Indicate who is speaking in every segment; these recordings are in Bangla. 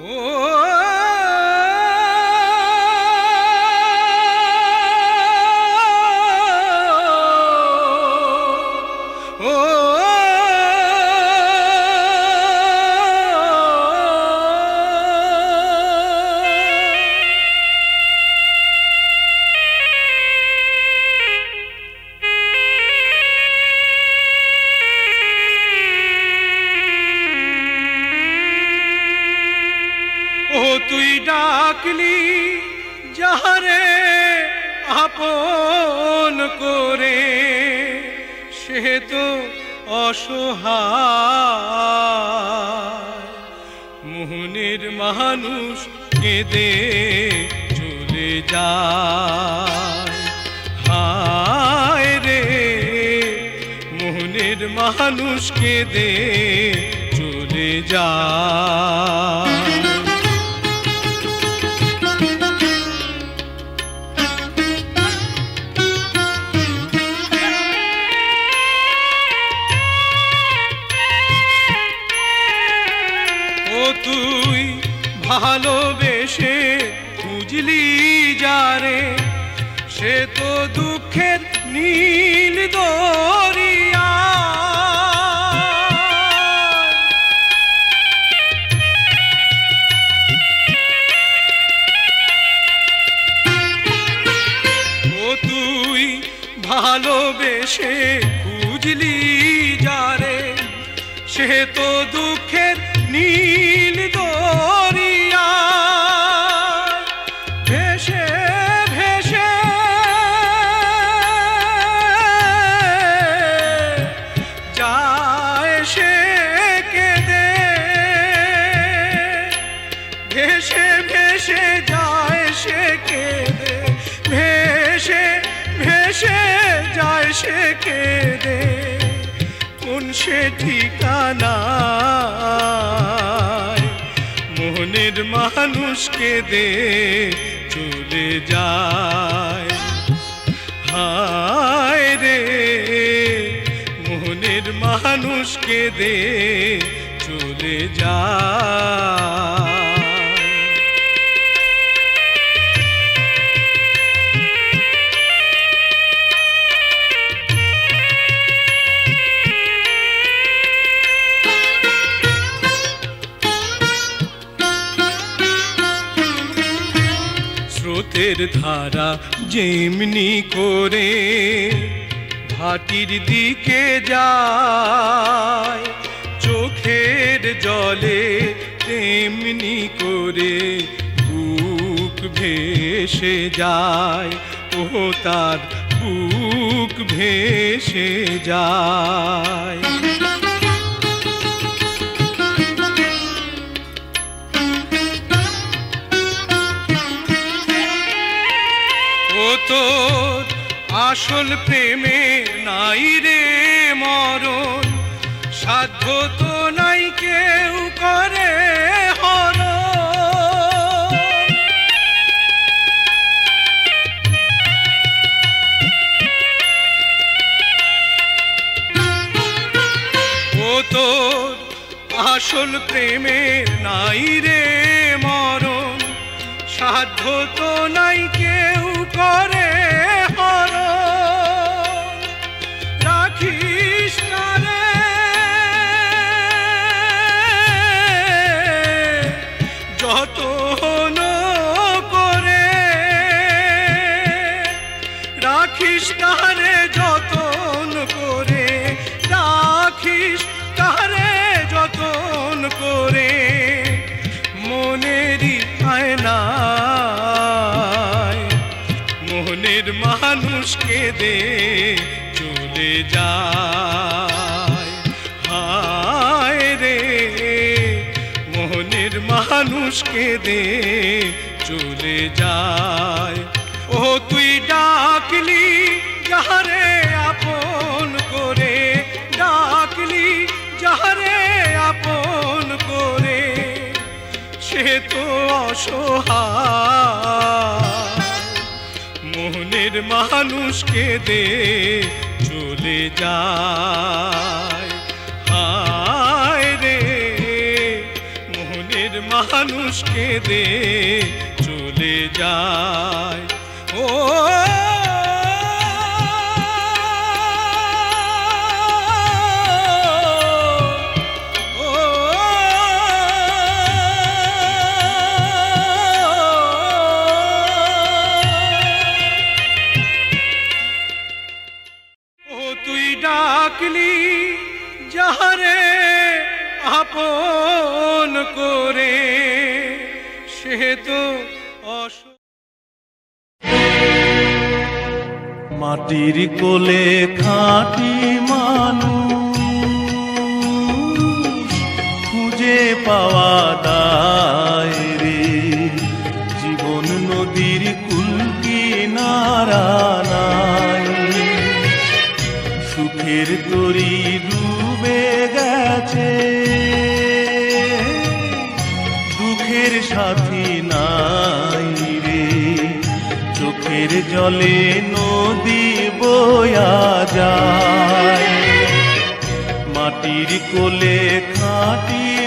Speaker 1: ও সে তো অসহায়, মোহনের মানুষ কেঁদে চলে যায়। হায় রে, মোহনের মানুষ কেঁদে চলে যায়। তুই ভালোবেসে খুঁজলি যারে? সে তো দুঃখের নীল দরিয়া। ও তুই ভালোবেসে খুঁজলি যারে? সে তো দুঃখের সে কেঁদে কোন সে ঠিকানা মোহনের মানুষকে দে, চলে যায়। হায় রে, মোহনের মানুষকে দে, চলে যায়। স্রোতের ধারা যেমনি করে ভাটির দিকে যায়, চোখের জলে তেমনি করে বুক ভেসে যায় ও তার বুক ভেসে যায়। আসল প্রেমে নাই রে মরণ। সাধ্য তো নাই কেউ করে হরণ। ও আসল প্রেমে নাই রে মরণ। সাধ্য তো নাই কেউ করে মানুষকে দে, চলে যায়। হায় রে, মোহনের মানুষকে দে, চলে যায়। ও তুই ডাকলি যাহারে আপন করে, ডাকলি যাহারে আপন করে। সে তো অসহায়। মানুষকে দে চলে যায়। হায় রে মোহনের মানুষ
Speaker 2: মানুষকে দে চলে যায়। করে সে তো
Speaker 1: মাটির কোলে খাঁটি মানুষ খুঁজে পাওয়া দায় রে। জীবন নদীর কুল কিনারা নাই। সুখের তরি জলে নদী বয়া যায়। মাটির কোলে খাঁটি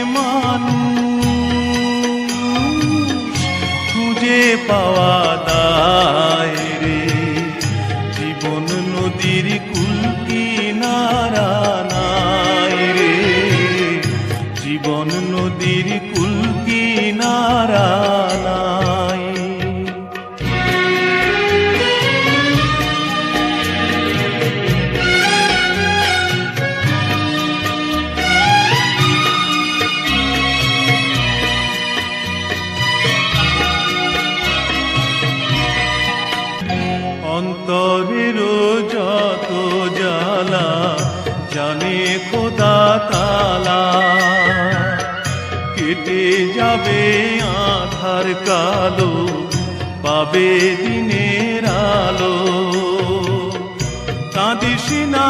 Speaker 1: যাবে আধার কালো পাবে দিনের আলো। কাঁদিস না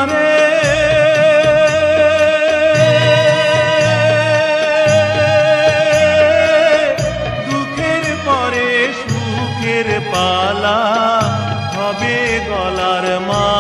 Speaker 1: পরে সুখের পালা হবে গলার মালা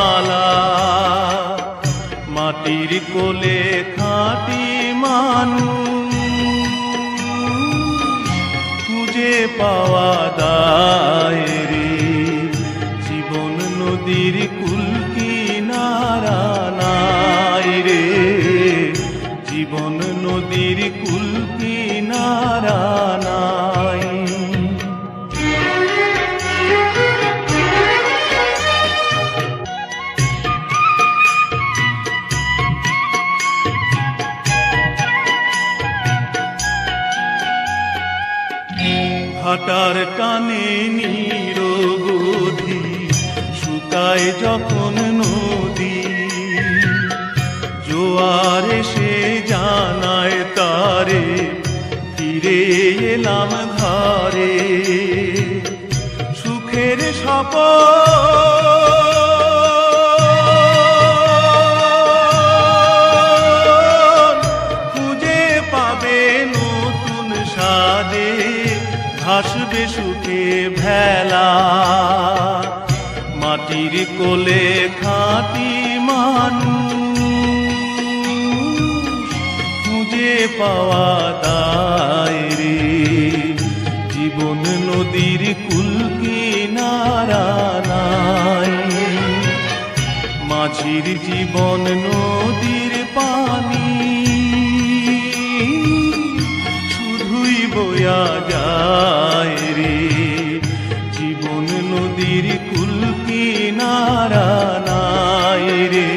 Speaker 1: ভাটার টানে নিরবধি শুকায় যখন নদী। জোয়ার সে জানায় তারে, ফিরে এলাম ধারে সুখের সপন ভাসবে ভেলা। মাটির কোলে খাঁটি মানুষ খুঁজে পাওয়া দায় রে। জীবন নদীর কুলকে নাই। মাঝির জীবন নদীর পানি শুধুই বয়া যায় নদীর কুল কিনারা রে।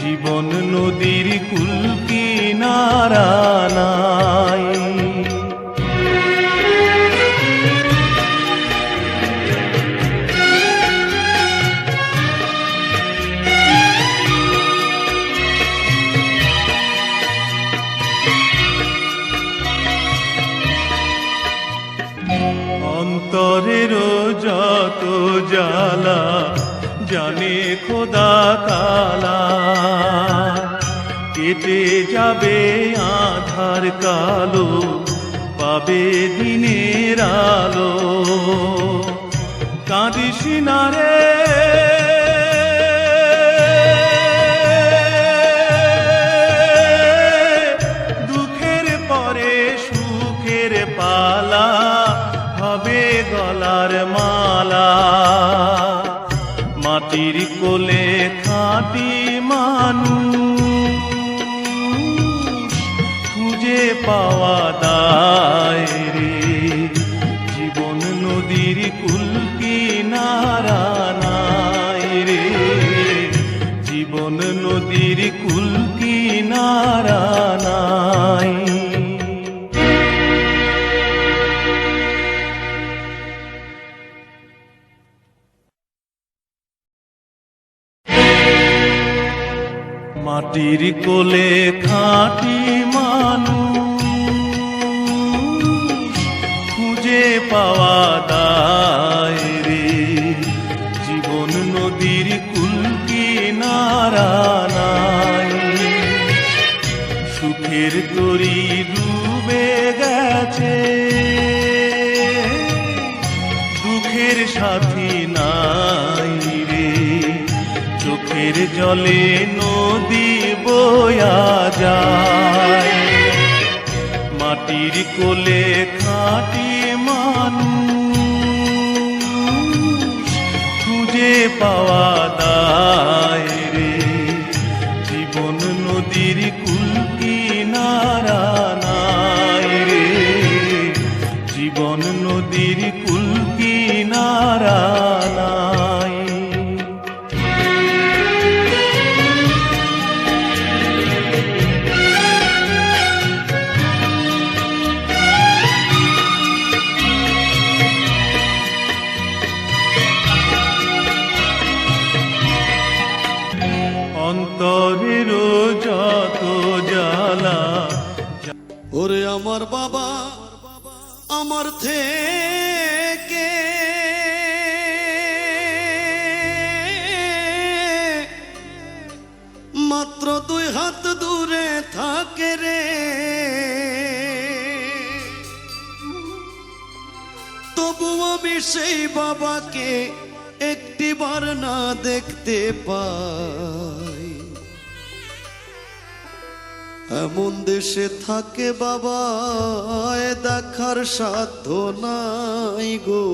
Speaker 1: জীবন নদীর কুল কিনারা নাই। কেটে যাবে আধার কালো পাবে দিনের আলো। কাঁদিস না রে মাটির কোলে খাঁটি মানুষ খুঁজে পাওয়া দায় রে। জীবন নদীর কুল কিনারা নাই। সুখের তরি ডুবে গেছে। দুঃখের সাথী নাই রে। চোখের জলে নদী বয়া যায়। মাটির কোলে খাটি মানুষ খুঁজে পাওয়া দায়
Speaker 3: সেই বাবাকে একটিবার না দেখতে পাই। এমন দেশে থাকে বাবা দেখার সাধ্য নাই গো।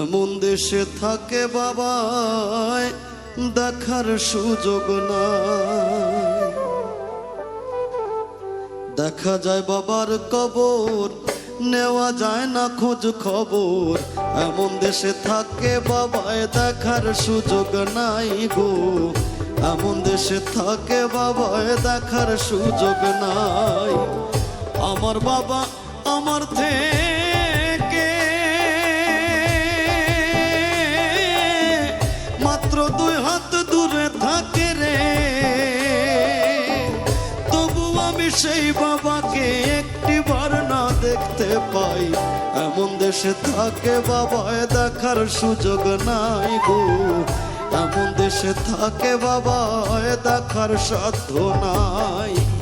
Speaker 3: এমন দেশে থাকে বাবা দেখার সুযোগ নাই। দেখা যায় বাবার কবর নেওয়া যায় না খোঁজ খবর। এমন দেশে থাকে বাবায় দেখার সুযোগ নাই গো। এমন দেশে থাকে বাবায় দেখার সুযোগ নাই। আমার বাবা আমার থেকে মাত্র দুই হাত থাকে রে। আমি সেই বাবাকে দেখতে পাই। এমন দেশে থাকে বাবায় দেখার সুযোগ নাই গো। এমন দেশে থাকে বাবায় দেখার সাধ্য নাই।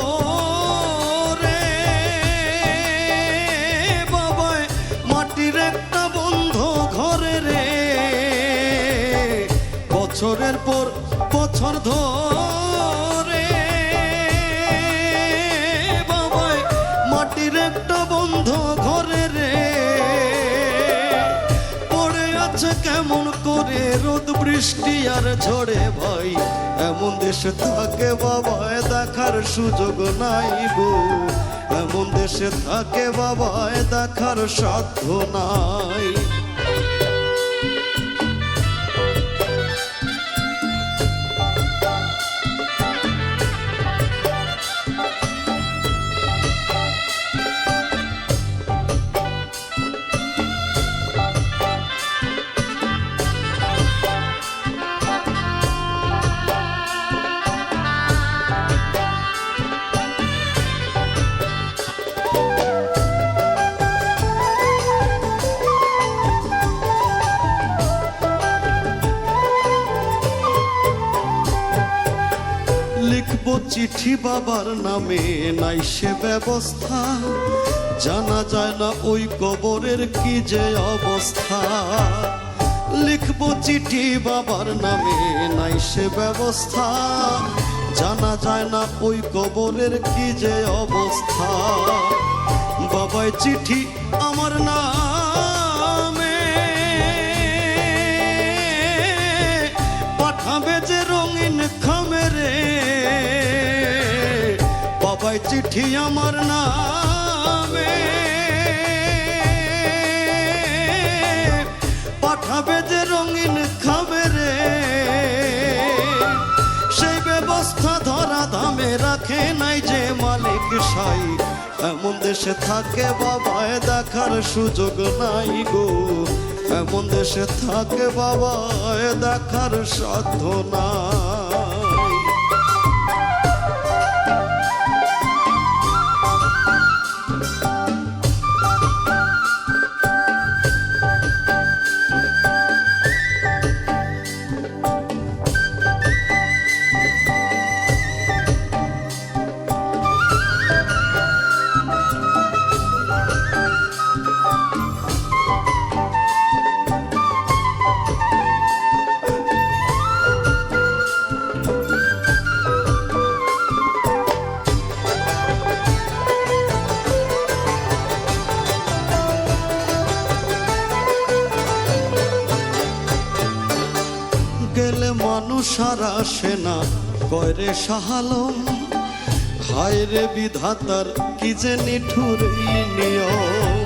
Speaker 3: বছরের পর বছর ধরে বাবায় মাটির একটা বন্ধ ঘরে রে। পড়ে আছে কেমন করে রোদ, বৃষ্টি আর ঝড়ে ভাই। এমন দেশে থাকে বাবায় দেখার সুযোগ নাই গো। এমন দেশে থাকে বাবায় দেখার সাধ্য নাই। চিঠি বাবার নামে, নাই সে ব্যবস্থা। জানা যায় না ওই কবরের কি যে অবস্থা। লিখব চিঠি বাবার নামে, নাই সে ব্যবস্থা। জানা যায় না ওই কবরের কি যে অবস্থা। বাবাই চিঠি আমার নামে। বাবাই চিঠি আমার নামে। পাঠাবে যে রঙিন খামেরে সেই ব্যবস্থা ধরা ধামে রাখে নাই যে মালিক সাই। এমন দেশে থাকে বাবায় দেখার সুযোগ নাই গো। এমন দেশে থাকে বাবায় দেখার সাধ্য নাই। মানুষ সেনা কয়রে সাহালম হায় রে বিধাতার, কি যে নিঠুর নিয়ম?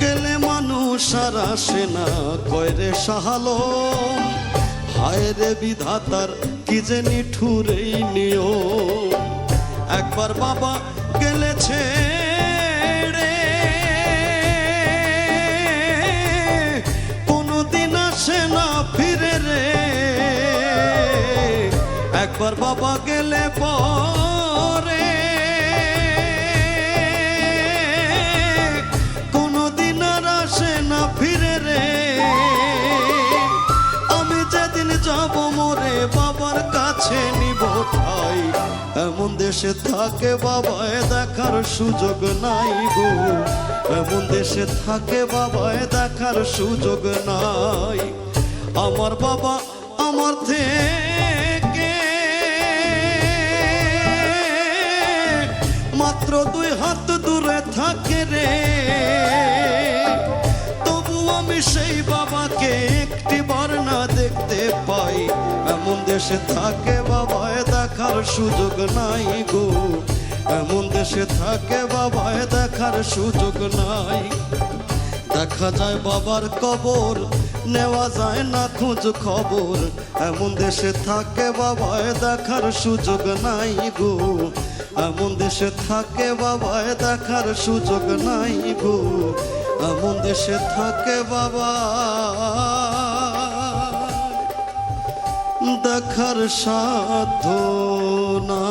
Speaker 3: গেলে মানুষ সারা সেনা কয়রে সাহালম হায় রে বিধাতার, কি যে নিঠুর নিয়ম? একবার বাবা গেলেছে একবার বাবা গেলে পরে। কোনদিন আর আসে না ফিরে রে। আমি যেদিন যাব মোরে বাবার কাছে নিব ঠাই। এমন দেশে থাকে বাবায় দেখার সুযোগ নাই গো। এমন দেশে থাকে বাবায় দেখার সুযোগ নাই। আমার বাবা আমার থেকে মাত্র দুই হাত দূরে থাকে রে। তবু আমি সেই বাবাকে একটি বার না দেখতে পাই। এমন দেশে থাকে বাবায় দেখার সুযোগ নাই গো। এমন দেশে থাকে বাবায় দেখার সুযোগ নাই। দেখা যায় বাবার কবর, নেওয়া যায় না খোঁজ খবর। এমন দেশে থাকে বাবায় দেখার সুযোগ নাই গো। এমন দেশে থাকে বাবায় দেখার সুযোগ নাই গো। এমন দেশে থাকে বাবা, দেখার সাধ্য না